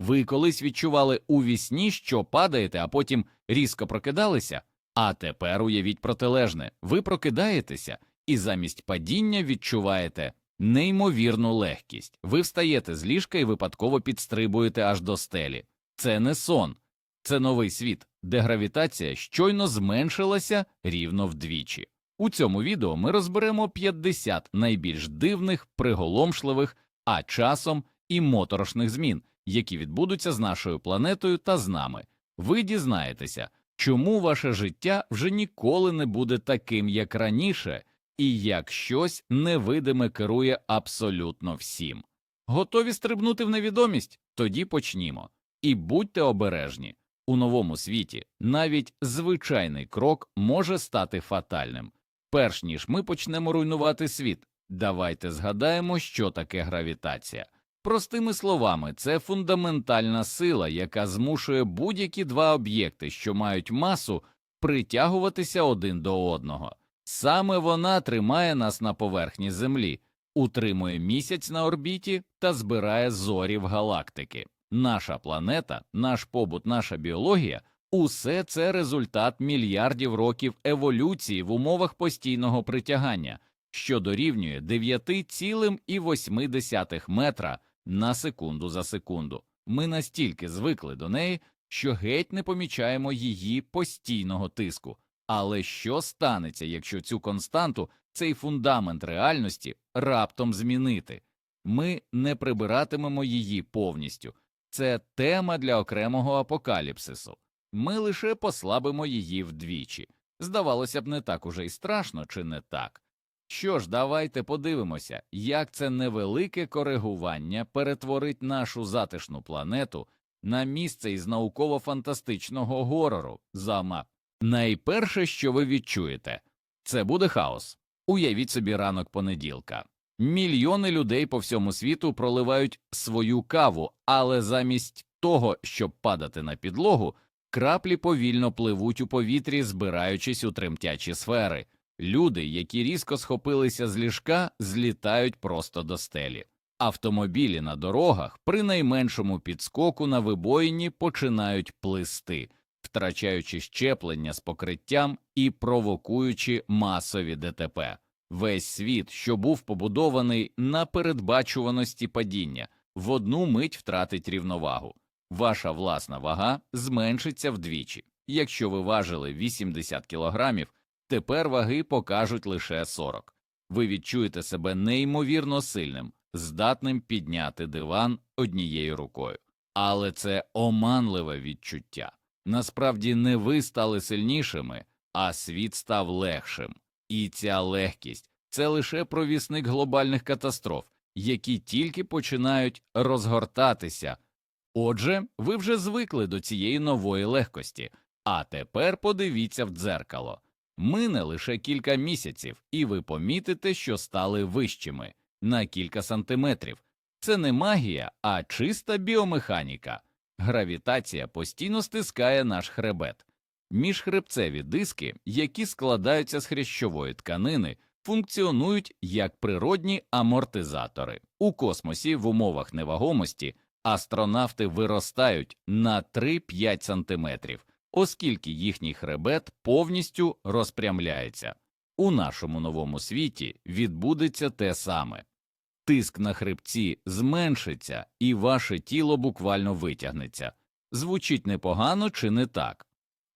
Ви колись відчували у вісні, що падаєте, а потім різко прокидалися? А тепер уявіть протилежне ви прокидаєтеся і замість падіння відчуваєте неймовірну легкість. Ви встаєте з ліжка і випадково підстрибуєте аж до стелі. Це не сон, це новий світ, де гравітація щойно зменшилася рівно вдвічі. У цьому відео ми розберемо 50 найбільш дивних, приголомшливих, а часом і моторошних змін, які відбудуться з нашою планетою та з нами. Ви дізнаєтеся, чому ваше життя вже ніколи не буде таким, як раніше, і як щось невидиме керує абсолютно всім. Готові стрибнути в невідомість? Тоді почнімо. І будьте обережні. У новому світі навіть звичайний крок може стати фатальним. Перш ніж ми почнемо руйнувати світ, давайте згадаємо, що таке гравітація. Простими словами, це фундаментальна сила, яка змушує будь-які два об'єкти, що мають масу, притягуватися один до одного. Саме вона тримає нас на поверхні Землі, утримує місяць на орбіті та збирає зорі в галактики. Наша планета, наш побут, наша біологія усе це результат мільярдів років еволюції в умовах постійного притягання, що дорівнює 9,8 метра на секунду за секунду. Ми настільки звикли до неї, що геть не помічаємо її постійного тиску. Але що станеться, якщо цю константу, цей фундамент реальності раптом змінити? Ми не прибиратимемо її повністю. Це тема для окремого апокаліпсису. Ми лише послабимо її вдвічі. Здавалося б, не так уже й страшно, чи не так? Що ж, давайте подивимося, як це невелике коригування перетворить нашу затишну планету на місце із науково-фантастичного горору зама. Найперше, що ви відчуєте, це буде хаос. Уявіть собі ранок понеділка. Мільйони людей по всьому світу проливають свою каву, але замість того, щоб падати на підлогу, краплі повільно пливуть у повітрі, збираючись у тремтячі сфери. Люди, які різко схопилися з ліжка, злітають просто до стелі. Автомобілі на дорогах при найменшому підскоку на вибоїні починають плисти, втрачаючи щеплення з покриттям і провокуючи масові ДТП. Весь світ, що був побудований на передбачуваності падіння, в одну мить втратить рівновагу. Ваша власна вага зменшиться вдвічі. Якщо ви важили 80 кілограмів, тепер ваги покажуть лише 40. Ви відчуєте себе неймовірно сильним, здатним підняти диван однією рукою. Але це оманливе відчуття. Насправді не ви стали сильнішими, а світ став легшим. І ця легкість це лише провісник глобальних катастроф, які тільки починають розгортатися. Отже, ви вже звикли до цієї нової легкості, а тепер подивіться в дзеркало. Мине лише кілька місяців, і ви помітите, що стали вищими на кілька сантиметрів. Це не магія, а чиста біомеханіка. Гравітація постійно стискає наш хребет. Міжхребцеві диски, які складаються з хрящової тканини, функціонують як природні амортизатори. У космосі в умовах невагомості астронавти виростають на 3-5 сантиметрів, оскільки їхній хребет повністю розпрямляється. У нашому новому світі відбудеться те саме. Тиск на хребці зменшиться, і ваше тіло буквально витягнеться. Звучить непогано чи не так?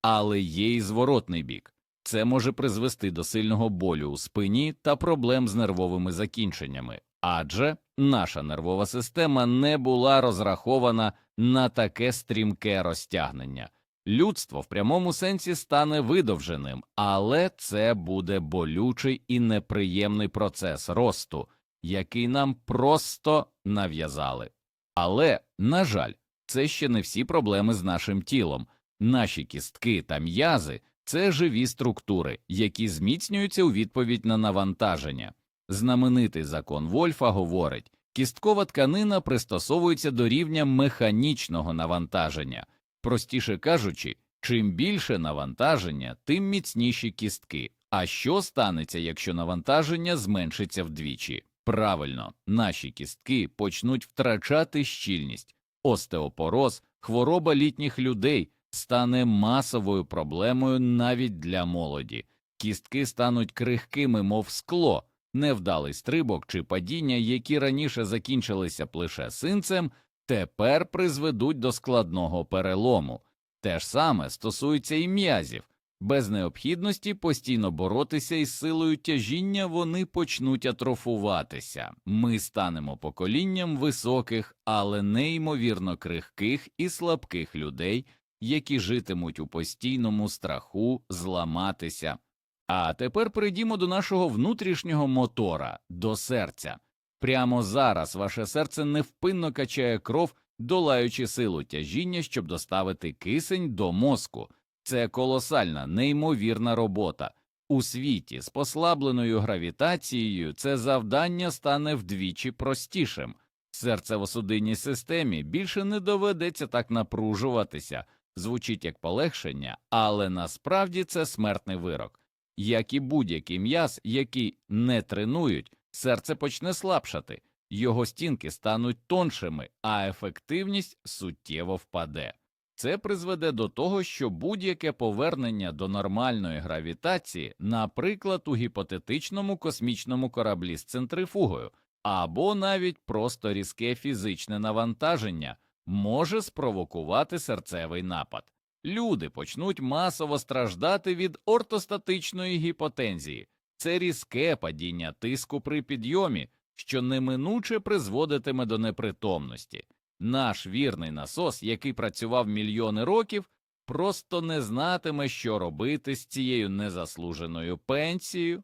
Але є й зворотний бік. Це може призвести до сильного болю у спині та проблем з нервовими закінченнями, адже наша нервова система не була розрахована на таке стрімке розтягнення. Людство в прямому сенсі стане видовженим, але це буде болючий і неприємний процес росту, який нам просто нав'язали. Але, на жаль, це ще не всі проблеми з нашим тілом. Наші кістки та м'язи це живі структури, які зміцнюються у відповідь на навантаження. Знаменитий закон Вольфа говорить, кісткова тканина пристосовується до рівня механічного навантаження. Простіше кажучи, чим більше навантаження, тим міцніші кістки. А що станеться, якщо навантаження зменшиться вдвічі? Правильно, наші кістки почнуть втрачати щільність, Остеопороз, хвороба літніх людей стане масовою проблемою навіть для молоді. Кістки стануть крихкими, мов скло, невдалий стрибок чи падіння, які раніше закінчилися б лише синцем, тепер призведуть до складного перелому. Те ж саме стосується і м'язів. Без необхідності постійно боротися із силою тяжіння вони почнуть атрофуватися. Ми станемо поколінням високих, але неймовірно крихких і слабких людей, які житимуть у постійному страху зламатися. А тепер перейдімо до нашого внутрішнього мотора, до серця. Прямо зараз ваше серце невпинно качає кров, долаючи силу тяжіння, щоб доставити кисень до мозку. Це колосальна, неймовірна робота. У світі з послабленою гравітацією це завдання стане вдвічі простішим. Серцево-судинній системі більше не доведеться так напружуватися, звучить як полегшення, але насправді це смертний вирок. Як і будь-який м'яз, який не тренують, серце почне слабшати, його стінки стануть тоншими, а ефективність суттєво впаде. Це призведе до того, що будь-яке повернення до нормальної гравітації, наприклад, у гіпотетичному космічному кораблі з центрифугою, або навіть просто різке фізичне навантаження, може спровокувати серцевий напад. Люди почнуть масово страждати від ортостатичної гіпотензії, це різке падіння тиску при підйомі, що неминуче призводитиме до непритомності. Наш вірний насос, який працював мільйони років, просто не знатиме, що робити з цією незаслуженою пенсією.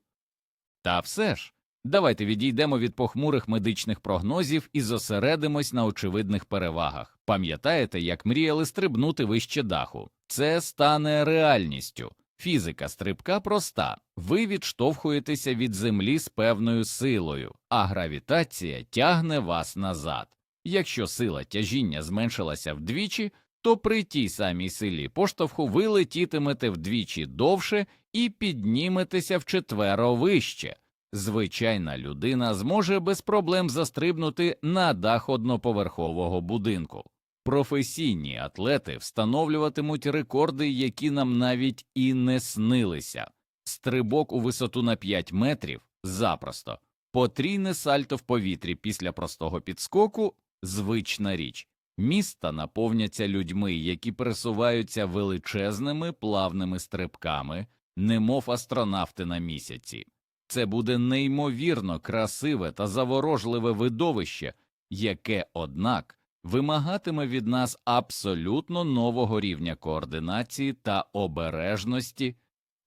Та все ж, давайте відійдемо від похмурих медичних прогнозів і зосередимось на очевидних перевагах. Пам'ятаєте, як мріяли стрибнути вище даху? Це стане реальністю. Фізика стрибка проста ви відштовхуєтеся від землі з певною силою, а гравітація тягне вас назад. Якщо сила тяжіння зменшилася вдвічі, то при тій самій силі поштовху ви летітимете вдвічі довше і підніметеся вчетверо вище. Звичайна людина зможе без проблем застрибнути на дах одноповерхового будинку. Професійні атлети встановлюватимуть рекорди, які нам навіть і не снилися. Стрибок у висоту на 5 метрів запросто, потрійне сальто в повітрі після простого підскоку звична річ. Міста наповняться людьми, які пересуваються величезними плавними стрибками, немов астронавти на місяці. Це буде неймовірно красиве та заворожливе видовище, яке, однак, вимагатиме від нас абсолютно нового рівня координації та обережності.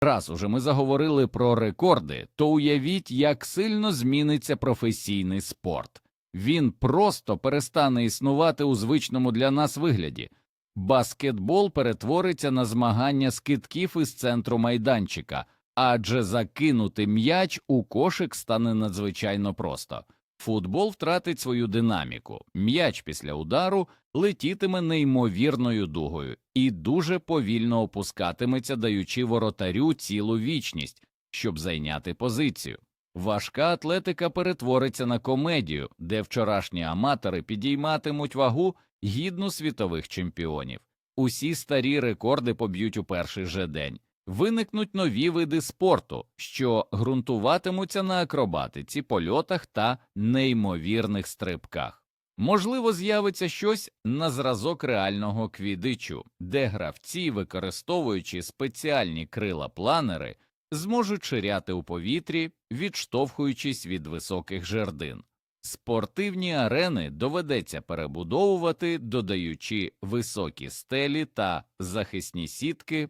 Раз уже ми заговорили про рекорди, то уявіть, як сильно зміниться професійний спорт. Він просто перестане існувати у звичному для нас вигляді. Баскетбол перетвориться на змагання з китків із центру майданчика, адже закинути м'яч у кошик стане надзвичайно просто. Футбол втратить свою динаміку, м'яч після удару летітиме неймовірною дугою і дуже повільно опускатиметься, даючи воротарю цілу вічність, щоб зайняти позицію. Важка атлетика перетвориться на комедію, де вчорашні аматори підійматимуть вагу гідну світових чемпіонів. Усі старі рекорди поб'ють у перший же день. Виникнуть нові види спорту, що ґрунтуватимуться на акробатиці, польотах та неймовірних стрибках. Можливо, з'явиться щось на зразок реального квідичу, де гравці, використовуючи спеціальні крила планери, зможуть ширяти у повітрі, відштовхуючись від високих жердин. Спортивні арени доведеться перебудовувати, додаючи високі стелі та захисні сітки.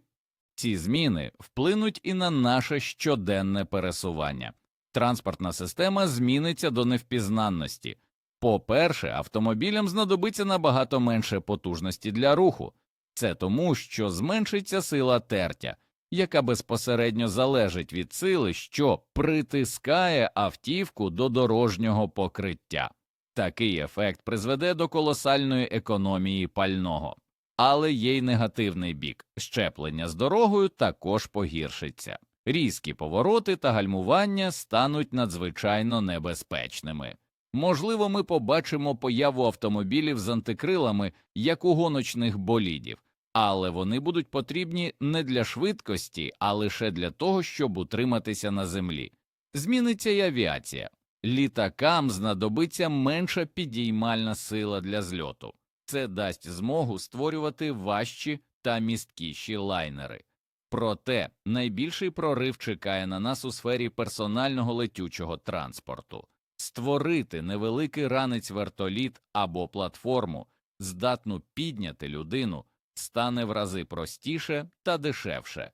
Ці зміни вплинуть і на наше щоденне пересування. Транспортна система зміниться до невпізнанності. По-перше, автомобілям знадобиться набагато менше потужності для руху, це тому, що зменшиться сила тертя яка безпосередньо залежить від сили, що притискає автівку до дорожнього покриття. Такий ефект призведе до колосальної економії пального, але є й негативний бік щеплення з дорогою також погіршиться. Різкі повороти та гальмування стануть надзвичайно небезпечними. Можливо, ми побачимо появу автомобілів з антикрилами, як у гоночних болідів, але вони будуть потрібні не для швидкості, а лише для того, щоб утриматися на землі. Зміниться й авіація. Літакам знадобиться менша підіймальна сила для зльоту. Це дасть змогу створювати важчі та місткіші лайнери. Проте найбільший прорив чекає на нас у сфері персонального летючого транспорту створити невеликий ранець вертоліт або платформу, здатну підняти людину, стане в рази простіше та дешевше.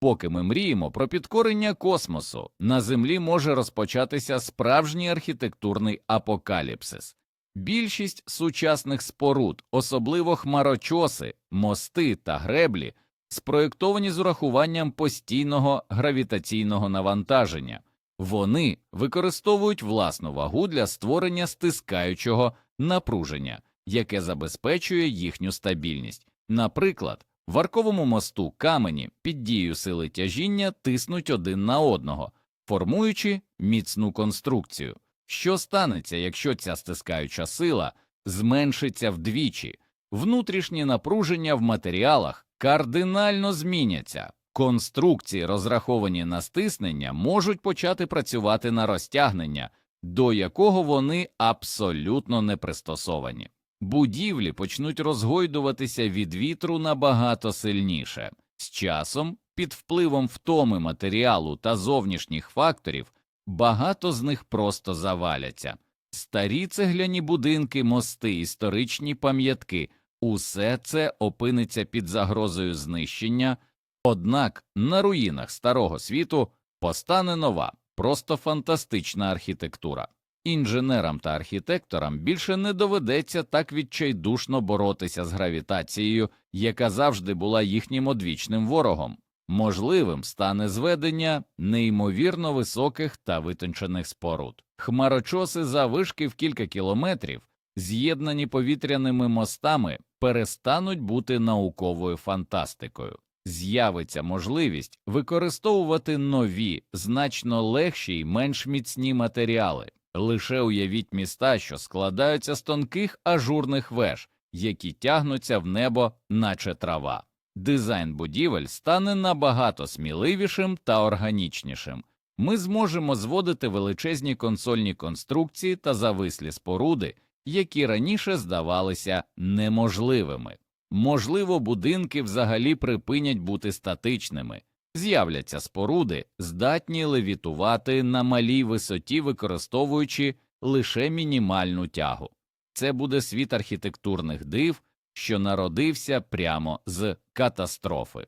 Поки ми мріємо про підкорення космосу, на Землі може розпочатися справжній архітектурний апокаліпсис. Більшість сучасних споруд, особливо хмарочоси, мости та греблі, спроєктовані з урахуванням постійного гравітаційного навантаження. Вони використовують власну вагу для створення стискаючого напруження, яке забезпечує їхню стабільність. Наприклад, в арковому мосту камені під дією сили тяжіння тиснуть один на одного, формуючи міцну конструкцію. Що станеться, якщо ця стискаюча сила зменшиться вдвічі? Внутрішні напруження в матеріалах кардинально зміняться. Конструкції, розраховані на стиснення, можуть почати працювати на розтягнення, до якого вони абсолютно не пристосовані. Будівлі почнуть розгойдуватися від вітру набагато сильніше. З часом, під впливом втоми матеріалу та зовнішніх факторів, багато з них просто заваляться. Старі цегляні будинки, мости, історичні пам'ятки усе це опиниться під загрозою знищення. Однак на руїнах старого світу постане нова, просто фантастична архітектура. Інженерам та архітекторам більше не доведеться так відчайдушно боротися з гравітацією, яка завжди була їхнім одвічним ворогом. Можливим стане зведення неймовірно високих та витончених споруд. Хмарочоси завишки в кілька кілометрів, з'єднані повітряними мостами, перестануть бути науковою фантастикою з'явиться можливість використовувати нові, значно легші й менш міцні матеріали. Лише уявіть міста, що складаються з тонких ажурних веж, які тягнуться в небо, наче трава. Дизайн будівель стане набагато сміливішим та органічнішим. Ми зможемо зводити величезні консольні конструкції та завислі споруди, які раніше здавалися неможливими. Можливо, будинки взагалі припинять бути статичними, з'являться споруди, здатні левітувати на малій висоті, використовуючи лише мінімальну тягу. Це буде світ архітектурних див, що народився прямо з катастрофи.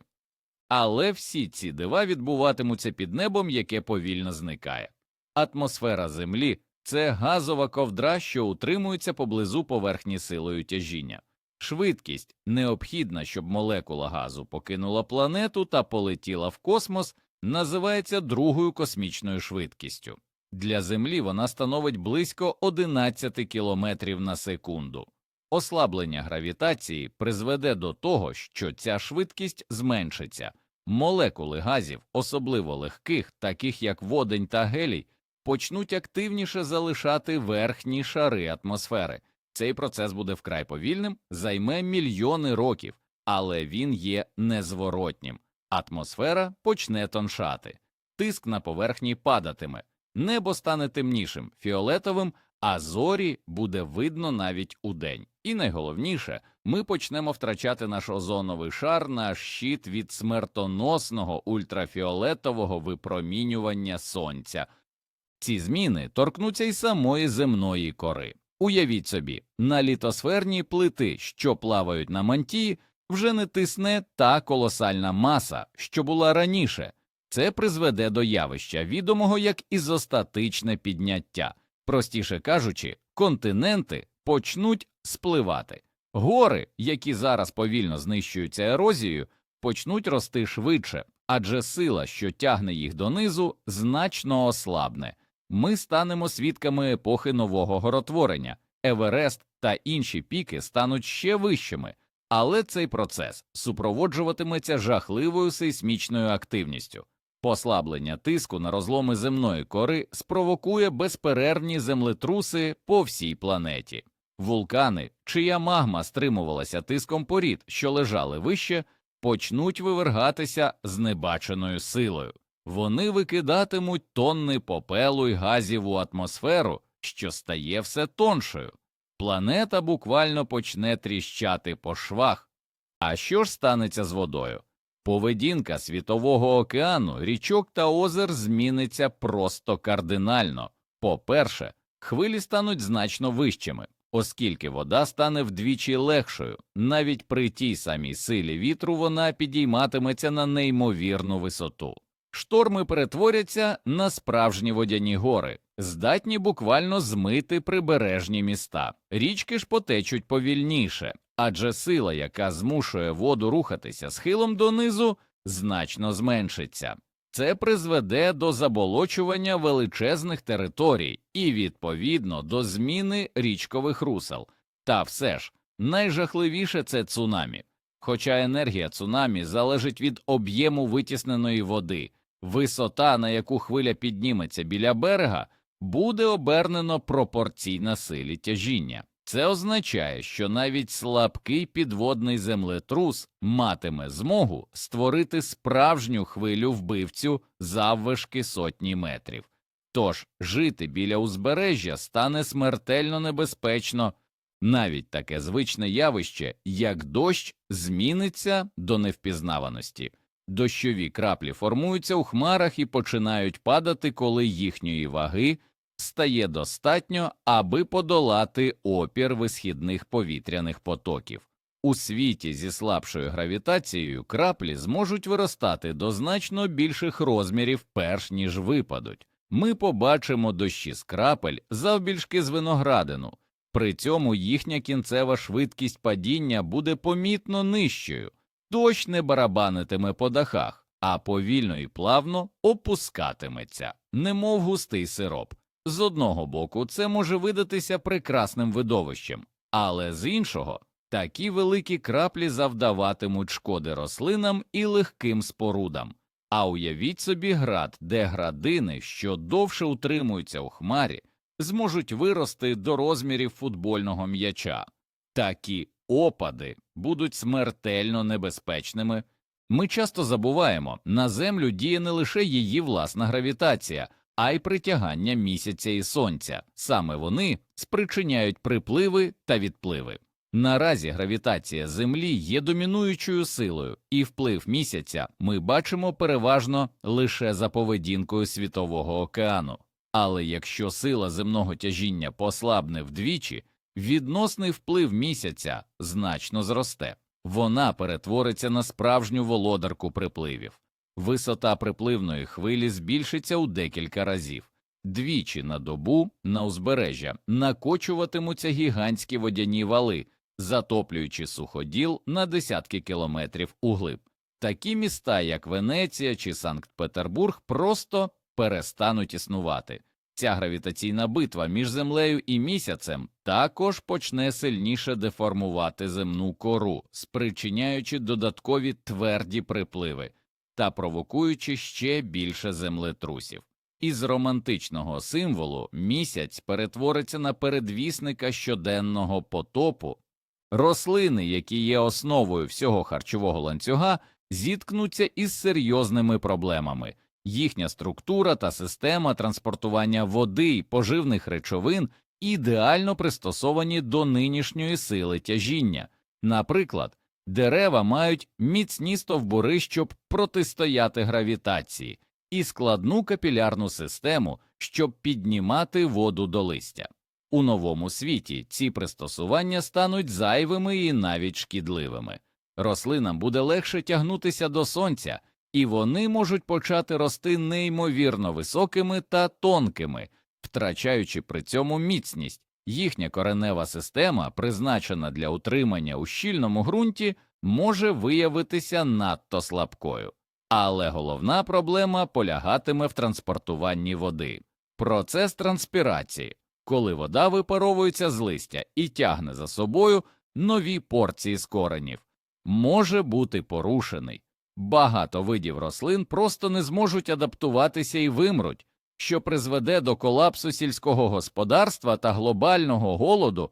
Але всі ці дива відбуватимуться під небом, яке повільно зникає. Атмосфера Землі це газова ковдра, що утримується поблизу поверхні силою тяжіння. Швидкість необхідна, щоб молекула газу покинула планету та полетіла в космос, називається другою космічною швидкістю. Для Землі вона становить близько 11 км на секунду. Ослаблення гравітації призведе до того, що ця швидкість зменшиться. Молекули газів, особливо легких, таких як водень та гелій, почнуть активніше залишати верхні шари атмосфери. Цей процес буде вкрай повільним, займе мільйони років, але він є незворотнім. Атмосфера почне тоншати, тиск на поверхні падатиме, небо стане темнішим, фіолетовим, а зорі буде видно навіть удень. І найголовніше, ми почнемо втрачати наш озоновий шар, наш щит від смертоносного ультрафіолетового випромінювання сонця. Ці зміни торкнуться й самої земної кори. Уявіть собі, на літосферні плити, що плавають на мантії, вже не тисне та колосальна маса, що була раніше. Це призведе до явища, відомого як ізостатичне підняття. Простіше кажучи, континенти почнуть спливати. Гори, які зараз повільно знищуються ерозією, почнуть рости швидше, адже сила, що тягне їх донизу, значно ослабне ми станемо свідками епохи нового горотворення, Еверест та інші піки стануть ще вищими, але цей процес супроводжуватиметься жахливою сейсмічною активністю. Послаблення тиску на розломи земної кори спровокує безперервні землетруси по всій планеті. Вулкани, чия магма стримувалася тиском порід, що лежали вище, почнуть вивергатися з небаченою силою. Вони викидатимуть тонни попелу й газів у атмосферу, що стає все тоншою. Планета буквально почне тріщати по швах. А що ж станеться з водою? Поведінка світового океану, річок та озер зміниться просто кардинально. По-перше, хвилі стануть значно вищими, оскільки вода стане вдвічі легшою, навіть при тій самій силі вітру вона підійматиметься на неймовірну висоту. Шторми перетворяться на справжні водяні гори, здатні буквально змити прибережні міста. Річки ж потечуть повільніше, адже сила, яка змушує воду рухатися схилом донизу, значно зменшиться. Це призведе до заболочування величезних територій і, відповідно, до зміни річкових русел. Та все ж найжахливіше це цунамі. Хоча енергія цунамі залежить від об'єму витісненої води, висота, на яку хвиля підніметься біля берега, буде обернено пропорційна силі тяжіння. Це означає, що навіть слабкий підводний землетрус матиме змогу створити справжню хвилю вбивцю заввишки сотні метрів. Тож жити біля узбережжя стане смертельно небезпечно, навіть таке звичне явище, як дощ, зміниться до невпізнаваності. Дощові краплі формуються у хмарах і починають падати, коли їхньої ваги стає достатньо, аби подолати опір висхідних повітряних потоків. У світі зі слабшою гравітацією краплі зможуть виростати до значно більших розмірів, перш ніж випадуть. Ми побачимо дощі з крапель завбільшки з виноградину, при цьому їхня кінцева швидкість падіння буде помітно нижчою, дощ не барабанитиме по дахах, а повільно і плавно опускатиметься, немов густий сироп. З одного боку, це може видатися прекрасним видовищем, але з іншого такі великі краплі завдаватимуть шкоди рослинам і легким спорудам. А уявіть собі град, де градини, що довше утримуються у хмарі, зможуть вирости до розмірів футбольного м'яча. Такі опади будуть смертельно небезпечними. Ми часто забуваємо, на Землю діє не лише її власна гравітація, а й притягання місяця і сонця. Саме вони спричиняють припливи та відпливи. Наразі гравітація Землі є домінуючою силою, і вплив місяця ми бачимо переважно лише за поведінкою світового океану. Але якщо сила земного тяжіння послабне вдвічі, відносний вплив місяця значно зросте, вона перетвориться на справжню володарку припливів. Висота припливної хвилі збільшиться у декілька разів. Двічі на добу на узбережжя накочуватимуться гігантські водяні вали, затоплюючи суходіл на десятки кілометрів углиб. Такі міста, як Венеція чи Санкт-Петербург, просто перестануть існувати. Ця гравітаційна битва між землею і місяцем також почне сильніше деформувати земну кору, спричиняючи додаткові тверді припливи та провокуючи ще більше землетрусів. Із романтичного символу місяць перетвориться на передвісника щоденного потопу. Рослини, які є основою всього харчового ланцюга, зіткнуться із серйозними проблемами. Їхня структура та система транспортування води й поживних речовин ідеально пристосовані до нинішньої сили тяжіння. Наприклад, дерева мають міцні стовбури, щоб протистояти гравітації, і складну капілярну систему, щоб піднімати воду до листя. У новому світі ці пристосування стануть зайвими і навіть шкідливими. Рослинам буде легше тягнутися до сонця, і вони можуть почати рости неймовірно високими та тонкими, втрачаючи при цьому міцність. Їхня коренева система, призначена для утримання у щільному ґрунті, може виявитися надто слабкою. Але головна проблема полягатиме в транспортуванні води. Процес транспірації, коли вода випаровується з листя і тягне за собою нові порції з коренів, може бути порушений. багато видів рослин просто не зможуть адаптуватися і вимруть, що призведе до колапсу сільського господарства та глобального голоду.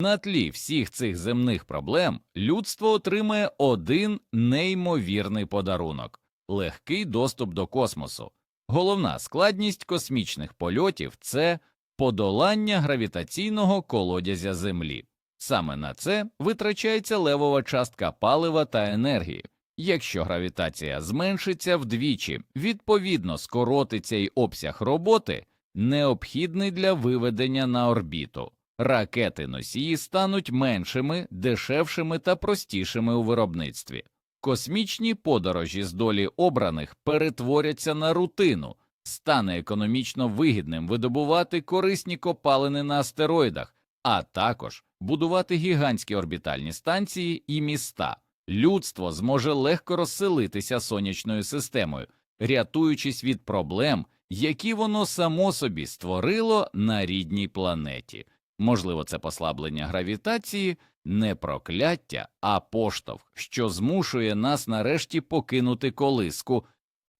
На тлі всіх цих земних проблем людство отримає один неймовірний подарунок легкий доступ до космосу. Головна складність космічних польотів це подолання гравітаційного колодязя Землі. Саме на це витрачається левова частка палива та енергії. Якщо гравітація зменшиться вдвічі, відповідно скоротиться й обсяг роботи, необхідний для виведення на орбіту. Ракети носії стануть меншими, дешевшими та простішими у виробництві. Космічні подорожі з долі обраних перетворяться на рутину, стане економічно вигідним видобувати корисні копалини на астероїдах, а також будувати гігантські орбітальні станції і міста. Людство зможе легко розселитися сонячною системою, рятуючись від проблем, які воно само собі створило на рідній планеті. Можливо, це послаблення гравітації, не прокляття, а поштовх, що змушує нас нарешті покинути колиску.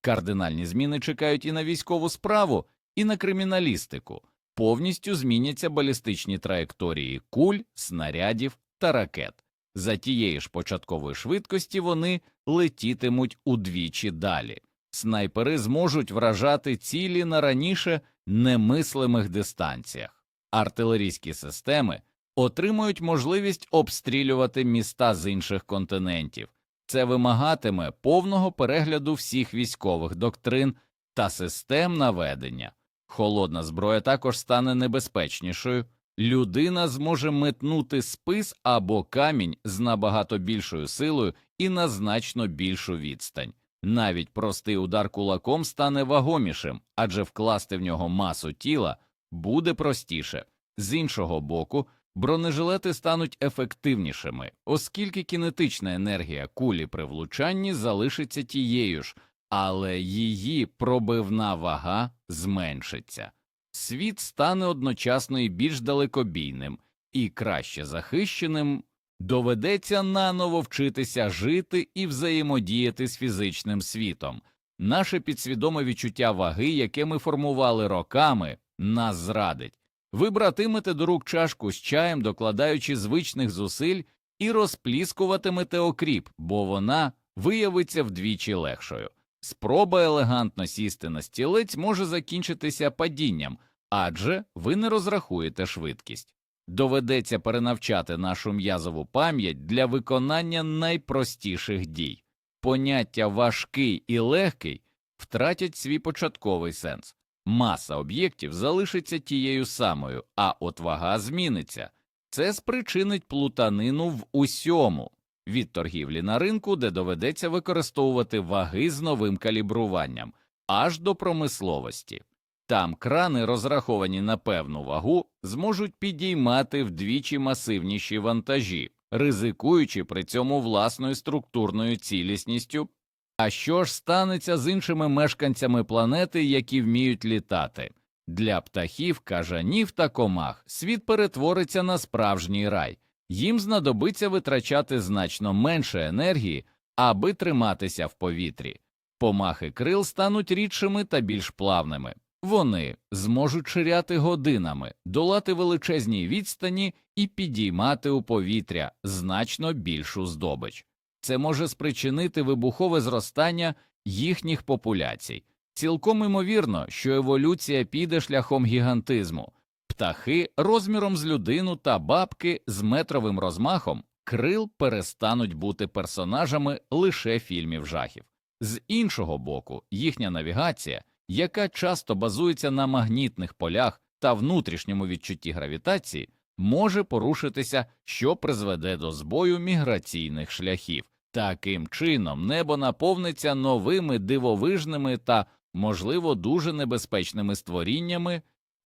Кардинальні зміни чекають і на військову справу, і на криміналістику. Повністю зміняться балістичні траєкторії куль, снарядів та ракет. За тієї ж початкової швидкості вони летітимуть удвічі далі. Снайпери зможуть вражати цілі на раніше немислимих дистанціях. Артилерійські системи отримують можливість обстрілювати міста з інших континентів. Це вимагатиме повного перегляду всіх військових доктрин та систем наведення. Холодна зброя також стане небезпечнішою. Людина зможе метнути спис або камінь з набагато більшою силою і на значно більшу відстань. Навіть простий удар кулаком стане вагомішим, адже вкласти в нього масу тіла буде простіше. З іншого боку, бронежилети стануть ефективнішими, оскільки кінетична енергія кулі при влучанні залишиться тією ж, але її пробивна вага зменшиться. Світ стане одночасно і більш далекобійним і краще захищеним, доведеться наново вчитися жити і взаємодіяти з фізичним світом. Наше підсвідоме відчуття ваги, яке ми формували роками, нас зрадить. Ви братимете до рук чашку з чаєм, докладаючи звичних зусиль, і розпліскуватимете окріп, бо вона виявиться вдвічі легшою. Спроба елегантно сісти на стілець може закінчитися падінням, адже ви не розрахуєте швидкість. Доведеться перенавчати нашу м'язову пам'ять для виконання найпростіших дій. Поняття важкий і легкий втратять свій початковий сенс. Маса об'єктів залишиться тією самою, а от вага зміниться. Це спричинить плутанину в усьому від торгівлі на ринку, де доведеться використовувати ваги з новим калібруванням, аж до промисловості. Там крани, розраховані на певну вагу, зможуть підіймати вдвічі масивніші вантажі, ризикуючи при цьому власною структурною цілісністю. А що ж станеться з іншими мешканцями планети, які вміють літати? Для птахів, кажанів та комах світ перетвориться на справжній рай, їм знадобиться витрачати значно менше енергії, аби триматися в повітрі. Помахи крил стануть рідшими та більш плавними. Вони зможуть ширяти годинами, долати величезні відстані і підіймати у повітря значно більшу здобич. Це може спричинити вибухове зростання їхніх популяцій. Цілком імовірно, що еволюція піде шляхом гігантизму. Птахи розміром з людину та бабки з метровим розмахом крил перестануть бути персонажами лише фільмів жахів. З іншого боку, їхня навігація, яка часто базується на магнітних полях та внутрішньому відчутті гравітації, може порушитися, що призведе до збою міграційних шляхів. Таким чином, небо наповниться новими дивовижними та, можливо, дуже небезпечними створіннями.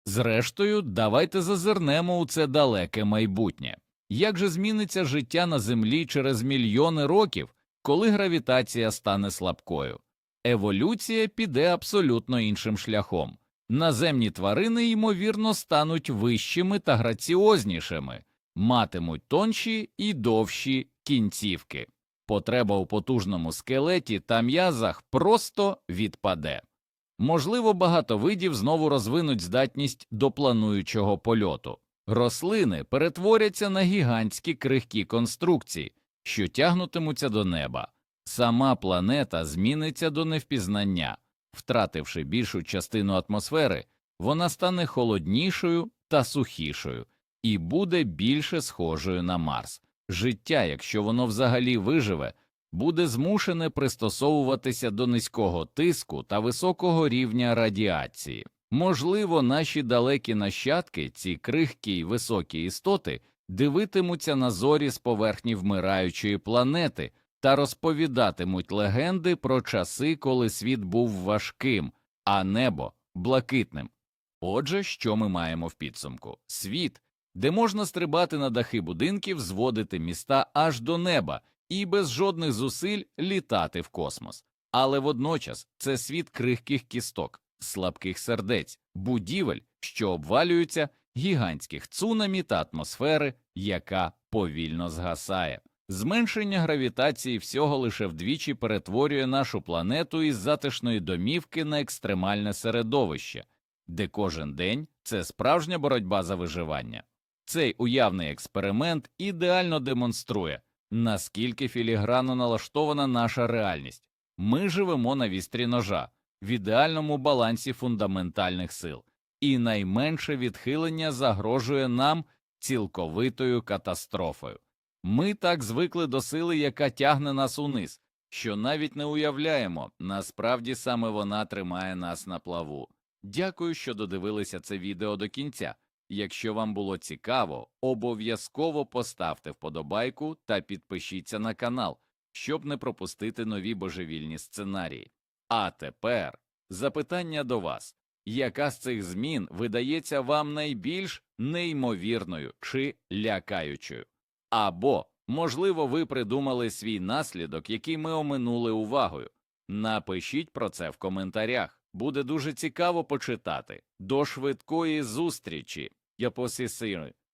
Зрештою, давайте зазирнемо у це далеке майбутнє. Як же зміниться життя на Землі через мільйони років, коли гравітація стане слабкою? Еволюція піде абсолютно іншим шляхом. Наземні тварини, ймовірно, стануть вищими та граціознішими, матимуть тонші і довші кінцівки. потреба у потужному скелеті та м'язах просто відпаде. Можливо, багато видів знову розвинуть здатність до плануючого польоту. Рослини перетворяться на гігантські крихкі конструкції, що тягнутимуться до неба. Сама планета зміниться до невпізнання, втративши більшу частину атмосфери, вона стане холоднішою та сухішою і буде більше схожою на Марс. Життя, якщо воно взагалі виживе, буде змушене пристосовуватися до низького тиску та високого рівня радіації. Можливо, наші далекі нащадки, ці крихкі й високі істоти, дивитимуться на зорі з поверхні вмираючої планети та розповідатимуть легенди про часи, коли світ був важким, а небо блакитним. Отже, що ми маємо в підсумку? Світ, де можна стрибати на дахи будинків, зводити міста аж до неба і без жодних зусиль літати в космос. Але водночас це світ крихких кісток, слабких сердець, будівель, що обвалюються, гігантських цунамі та атмосфери, яка повільно згасає. Зменшення гравітації всього лише вдвічі перетворює нашу планету із затишної домівки на екстремальне середовище, де кожен день це справжня боротьба за виживання. Цей уявний експеримент ідеально демонструє, наскільки філігранно налаштована наша реальність. Ми живемо на вістрі ножа, в ідеальному балансі фундаментальних сил, і найменше відхилення загрожує нам цілковитою катастрофою. Ми так звикли до сили, яка тягне нас униз, що навіть не уявляємо, насправді саме вона тримає нас на плаву. Дякую, що додивилися це відео до кінця. Якщо вам було цікаво, обов'язково поставте вподобайку та підпишіться на канал, щоб не пропустити нові божевільні сценарії. А тепер запитання до вас. Яка з цих змін видається вам найбільш неймовірною чи лякаючою? Або, можливо, ви придумали свій наслідок, який ми оминули увагою. Напишіть про це в коментарях. Буде дуже цікаво почитати. До швидкої зустрічі. Я посісiri.